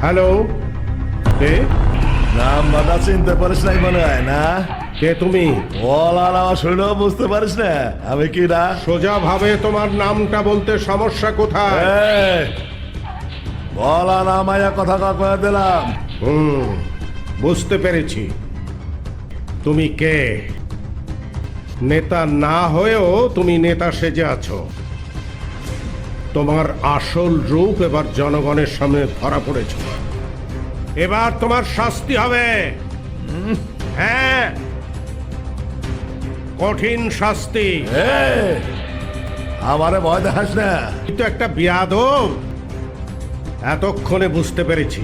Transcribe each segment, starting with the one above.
Hello কে? নাম বাদা চিনতে পারিস নাই মনে হয় না? কে তুমি? বল আর আমার শুনেও বুঝতে পারিস না আমি কি না? সোজা ভাবে তোমার নামটা বলতে সমস্যা কোথায়? বল আর কথা কয়ে দিলাম। হুম বুঝতে পেরেছি। তুমি কে? নেতা না হয়েও তুমি নেতা সেজে আছো। তোমার আসল রূপ এবার জনগণের সামনে ধরা পড়েছ। এবার তোমার শাস্তি হবে। হ্যাঁ। কঠিন শাস্তি। এই, আমারে ভয় দেখাস না। কিন্তু একটা বিয়াদব। এতক্ষণে বুঝতে পেরেছি।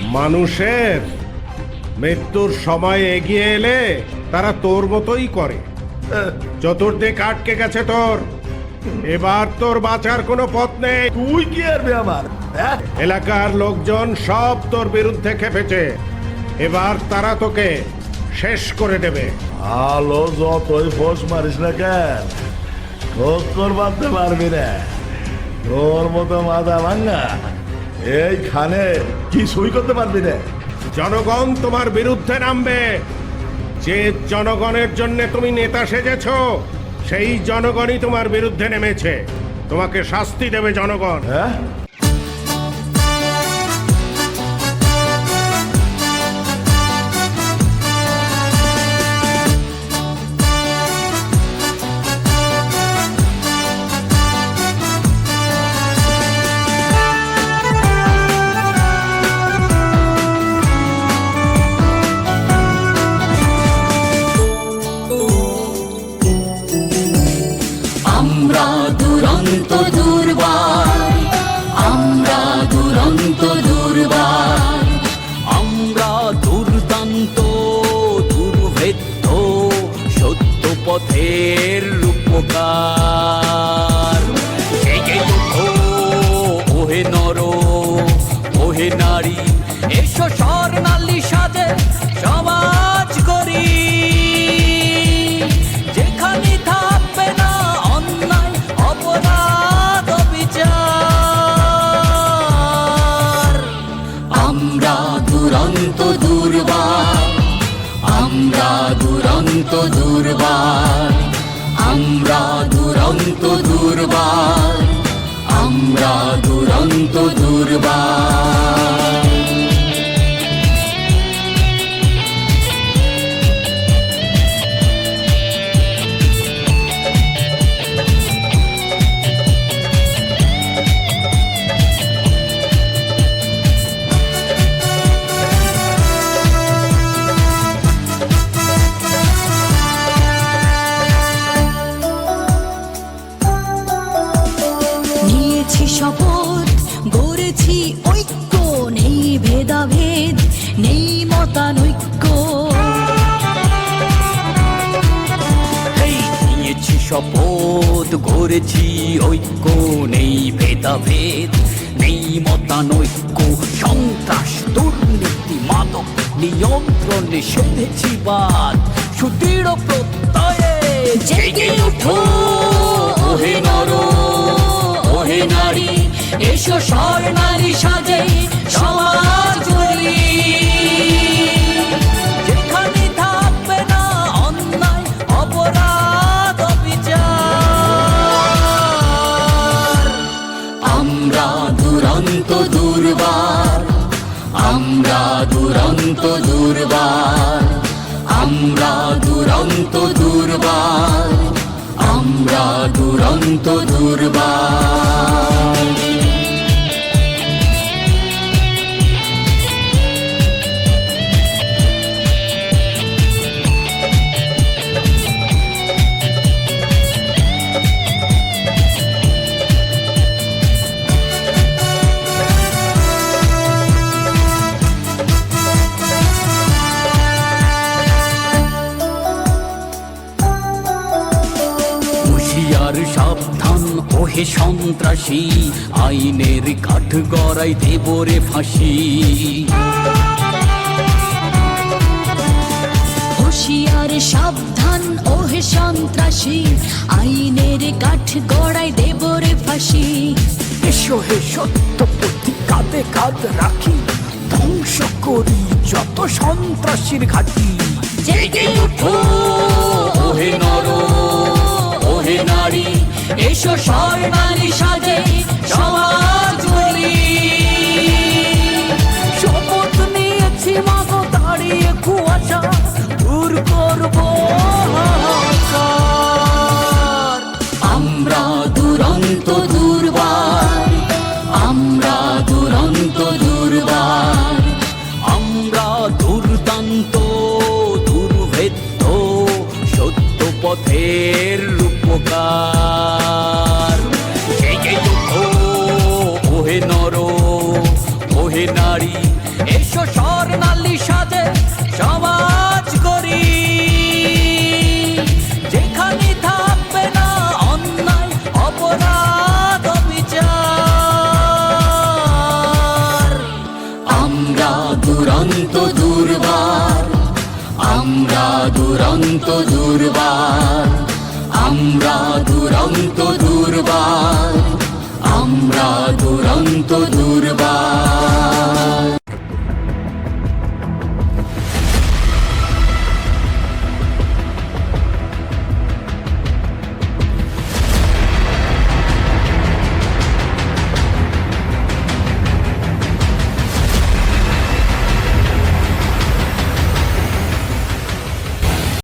মানুষের মৃত্যুর সময় এগিয়ে এলে তারা তোর মতোই করে। চতুর্দিক আটকে গেছে তোর। এবার তোর বাঁচার কোনো পথ নেই। তুই কি আরবি আমার? হ্যাঁ? এলাকার লোকজন সব তোর বিরুদ্ধে খেপেছে। এবার তারা তোকে শেষ করে দেবে। আলো যতই ফোস মারিস না কেন ঠোক্কর বাঁধতে পারবি না। তোর মতো মাথা ভাঙ্গা এইখানে কি সই করতে পারবি না। জনগণ তোমার বিরুদ্ধে নামবে। যে জনগণের জন্য তুমি নেতা সেজেছ সেই জনগণই তোমার বিরুদ্ধে নেমেছে। তোমাকে শাস্তি দেবে জনগণ। হ্যাঁ? এসো স্বর্ণালী সাজে সমাজ করি। যেখানে থাকবে না অন্যায়, অপরাধ বিচার আমরা দুরন্ত দুর্বার, আমরা দুরন্ত দুর্বার, আমরা দুরন্ত দুর্বার, আমরা দুরন্ত দুর্বার। মতানৈক্য নিয়েছি শপথ গড়েছি ঐক্য নেই ভেদাভেদ নেই মতানৈক্য সন্ত্রাস দুর্নীতি মাদক নিয়ন্ত্রণে সেধেছি বাদ সুদৃঢ় প্রত্যয়ে জেগে ওঠো ওহে নর ওহে নারী এসো স্বর্ণালী সাজে সমাজ দুরন্ত দুর্বার আমরা দুরন্ত দুর্বার আমরা দুরন্ত দুর্বার। হে সন্ত্রাসী আইনের কাঠ গড়াই দেবরে ফাঁসি। হুঁশিয়ার সাবধান ও হে সন্ত্রাসী আইনের কাঠ গড়াই দেবরে ফাঁসি। এসো হে সত্য প্রতি কাঁধে কাঁধ রাখি ধ্বংস করি যত সন্ত্রাসীর ঘাটি। জেগে ওঠো ওহে নর ওহে নারী বিশ্ব সর্বাণী দুরন্ত দুর্বার আমরা দুরন্ত দুর্বার আমরা দুরন্ত দুর্বার আমরা দুরন্ত দুর্বার।